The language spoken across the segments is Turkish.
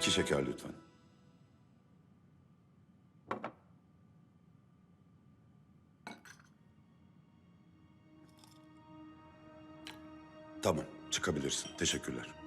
İki şeker lütfen. Tamam, çıkabilirsin. Teşekkürler.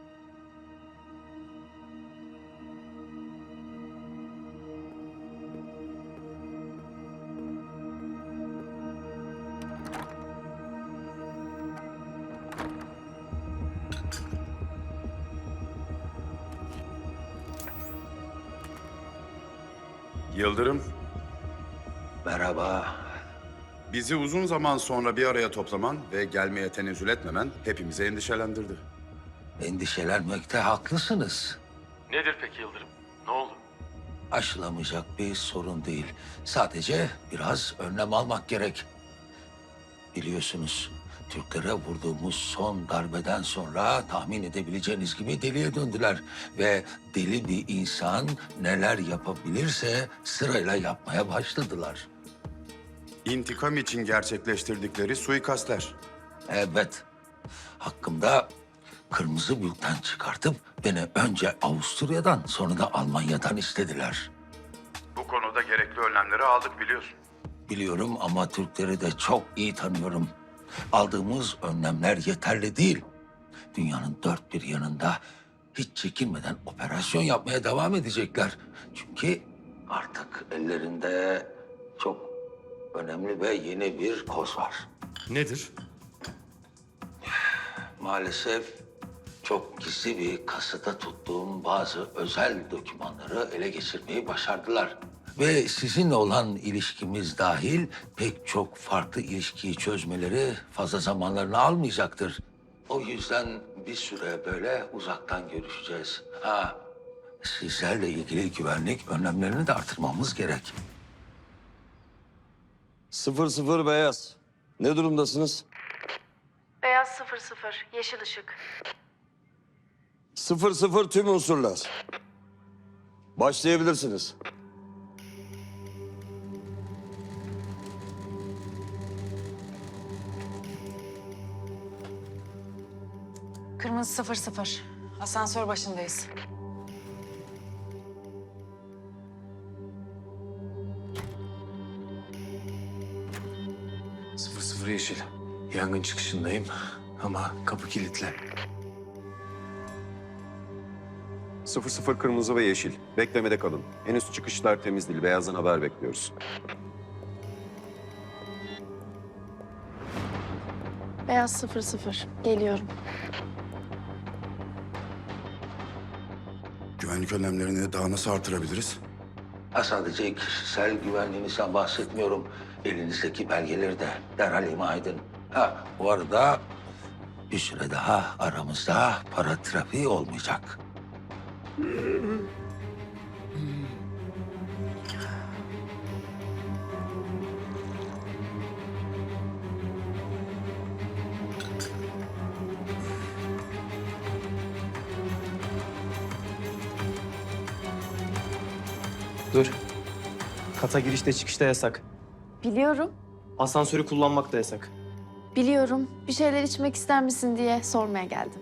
Yıldırım, Merhaba. bizi uzun zaman sonra bir araya toplaman ve gelmeye tenezzül etmemen hepimizi endişelendirdi. Endişelenmekte haklısınız. Nedir peki Yıldırım? Ne oldu? Aşılamayacak bir sorun değil. Sadece biraz önlem almak gerek. Biliyorsunuz Türklere vurduğumuz son darbeden sonra tahmin edebileceğiniz gibi deliye döndüler. Ve deli bir insan neler yapabilirse sırayla yapmaya başladılar. İntikam için gerçekleştirdikleri suikastler. Evet. Hakkımda kırmızı bülten çıkartıp beni önce Avusturya'dan sonra da Almanya'dan istediler. Bu konuda gerekli önlemleri aldık biliyorsun. Biliyorum ama Türkleri de çok iyi tanıyorum. Aldığımız önlemler yeterli değil. Dünyanın dört bir yanında hiç çekinmeden operasyon yapmaya devam edecekler. Çünkü artık ellerinde çok önemli ve yeni bir koz var. Nedir? Maalesef çok gizli bir kasada tuttuğum bazı özel dokümanları ele geçirmeyi başardılar. Ve sizinle olan ilişkimiz dahil pek çok farklı ilişkiyi çözmeleri fazla zamanlarını almayacaktır. O yüzden bir süre böyle uzaktan görüşeceğiz. Ha, sizlerle ilgili güvenlik önlemlerini de artırmamız gerek. Sıfır sıfır beyaz. Ne durumdasınız? Beyaz 00, yeşil ışık. Sıfır sıfır tüm unsurlar. Başlayabilirsiniz. Kırmızı 00. Asansör başındayız. Sıfır sıfır yeşil. Yangın çıkışındayım ama kapı kilitli. 00 kırmızı ve yeşil. Beklemede kalın. Henüz çıkışlar temiz değil. Beyazdan haber bekliyoruz. Beyaz 00. Geliyorum. Güvenlik önlemlerini daha nasıl artırabiliriz? Ha sadece kişisel güvenliğinizden bahsetmiyorum. Elinizdeki belgeleri de derhal ima edin. Ha bu arada bir süre daha aramızda para trafiği olmayacak. Dur. Kata girişte çıkışta yasak. Biliyorum, Asansörü kullanmak da yasak. biliyorum. Bir şeyler içmek ister misin diye sormaya geldim.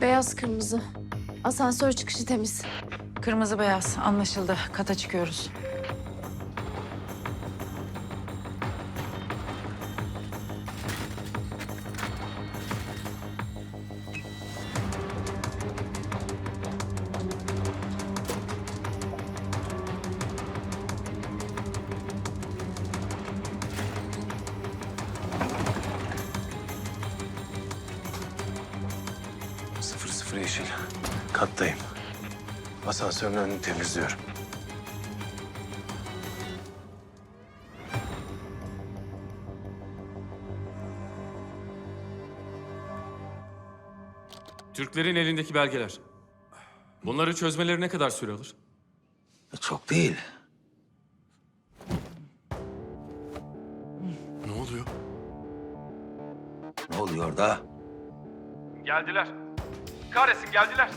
Beyaz kırmızı. Asansör çıkışı temiz. Kırmızı beyaz anlaşıldı. Kata çıkıyoruz. Sıfır yeşil. Kattayım. Asansörün önünü temizliyorum. Türklerin elindeki belgeler. Bunları çözmeleri ne kadar süre alır? Çok değil. Ne oluyor? Ne oluyor da? Geldiler. Kahretsin geldiler.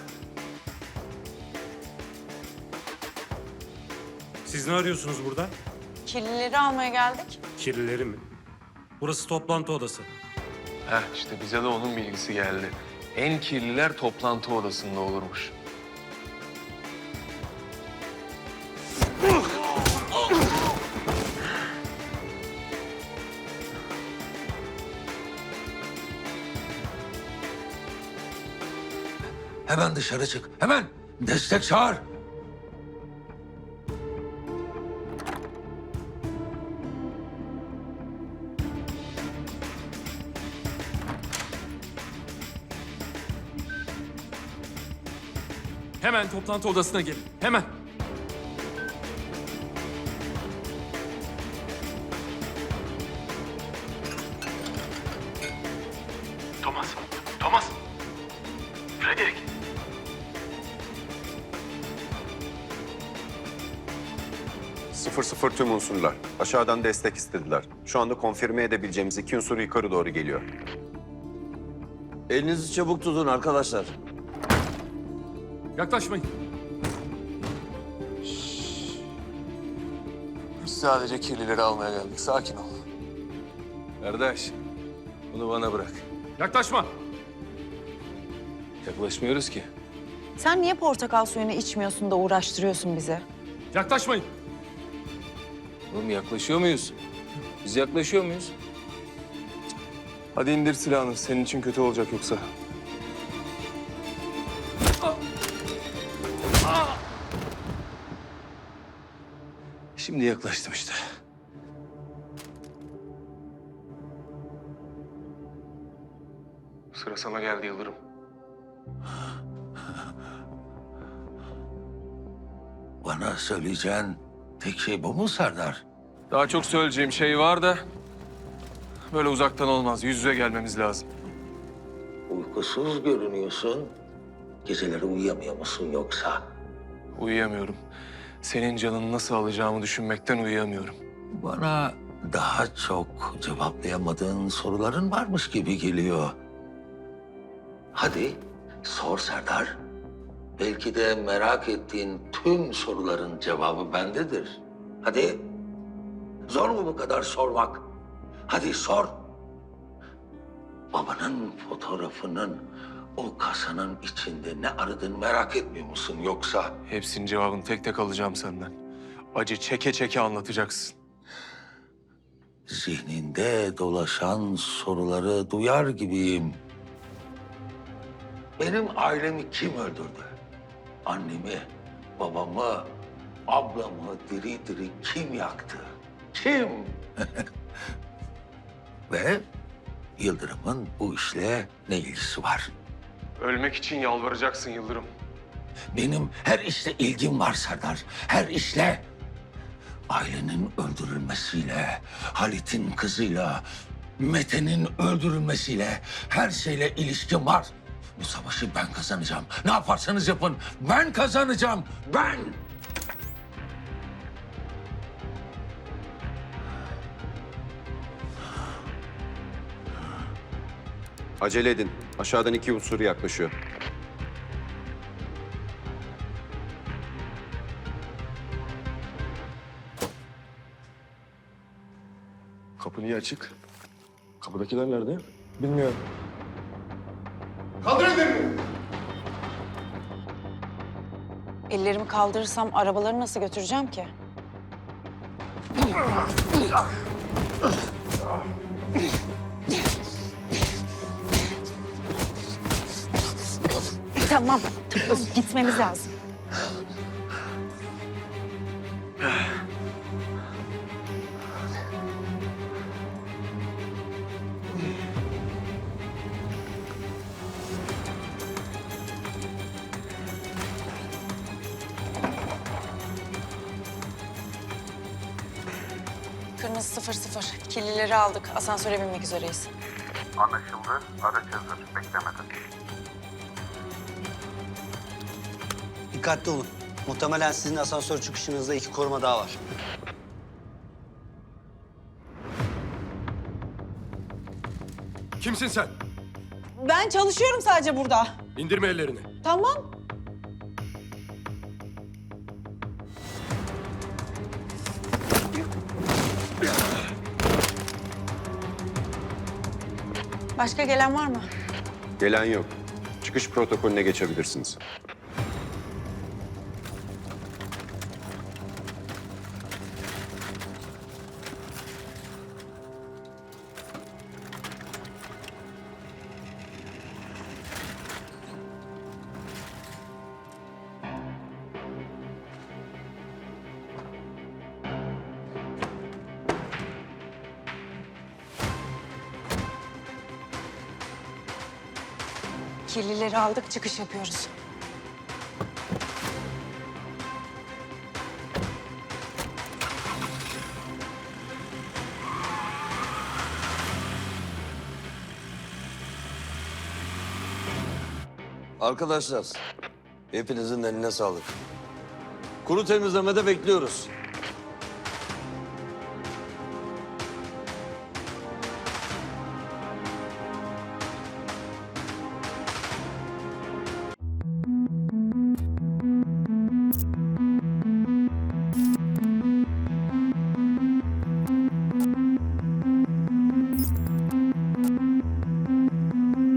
Siz ne arıyorsunuz burada? Kirlileri almaya geldik. Kirlileri mi? Burası toplantı odası. Heh işte bize de onun bilgisi geldi. En kirliler toplantı odasında olurmuş. Hemen dışarı çık. Hemen. Destek çağır. Hemen toplantı odasına gelin. Hemen. 000 tüm unsurlar. Aşağıdan destek istediler. Şu anda konfirme edebileceğimiz iki unsur yukarı doğru geliyor. Elinizi çabuk tutun arkadaşlar. Yaklaşmayın. Biz sadece kirlileri almaya geldik. Sakin ol. Kardeş, bunu bana bırak. Yaklaşma. Yaklaşmıyoruz ki. Sen niye portakal suyunu içmiyorsun da uğraştırıyorsun bize? Yaklaşmayın. Oğlum yaklaşıyor muyuz? Biz yaklaşıyor muyuz? Hadi indir silahını. Senin için kötü olacak yoksa. Şimdi yaklaştım işte. Sıra sana geldi Yıldırım. Bana söyleyeceğin tek şey bu mu Serdar? Daha çok söyleyeceğim şey var da... Böyle uzaktan olmaz. Yüz yüze gelmemiz lazım. Uykusuz görünüyorsun. Geceleri uyuyamıyor musun yoksa? Uyuyamıyorum. Senin canını nasıl alacağımı düşünmekten uyuyamıyorum. Bana daha çok cevaplayamadığın soruların varmış gibi geliyor. Hadi sor Serdar. Belki de merak ettiğin tüm soruların cevabı bendedir. Hadi. Zor mu bu kadar sormak? Hadi sor. Babanın fotoğrafının o kasanın içinde ne aradığını merak etmiyor musun yoksa? Hepsinin cevabını tek tek alacağım senden. Acı çeke çeke anlatacaksın. Zihninde dolaşan soruları duyar gibiyim. Benim ailemi kim öldürdü? Annemi, babamı, ablamı diri diri kim yaktı? Kim? Ve Yıldırım'ın bu işle ne ilgisi var? Ölmek için yalvaracaksın Yıldırım. Benim her işle ilgim var Serdar. Her işle. Ailenin öldürülmesiyle, Halit'in kızıyla, Mete'nin öldürülmesiyle her şeyle ilişkim var. Bu savaşı ben kazanacağım. Ne yaparsanız yapın. Ben kazanacağım. Ben. Acele edin. Aşağıdan iki unsur yaklaşıyor. Kapı niye açık? Kapıdakiler nerede? Bilmiyorum. Ellerimi kaldırırsam arabaları nasıl götüreceğim ki? tamam. Gitmemiz lazım. Sıfır sıfır. Kirlileri aldık. Asansöre binmek üzereyiz. Anlaşıldı. Araç hazır. Beklemede. Dikkatli olun. Muhtemelen sizin asansör çıkışınızda iki koruma daha var. Kimsin sen? Ben çalışıyorum sadece burada. İndirme ellerini. Tamam. Başka gelen var mı? Gelen yok. Çıkış protokolüne geçebilirsiniz. Kirlileri aldık, çıkış yapıyoruz. Arkadaşlar, hepinizin eline sağlık. Kuru temizlemede bekliyoruz.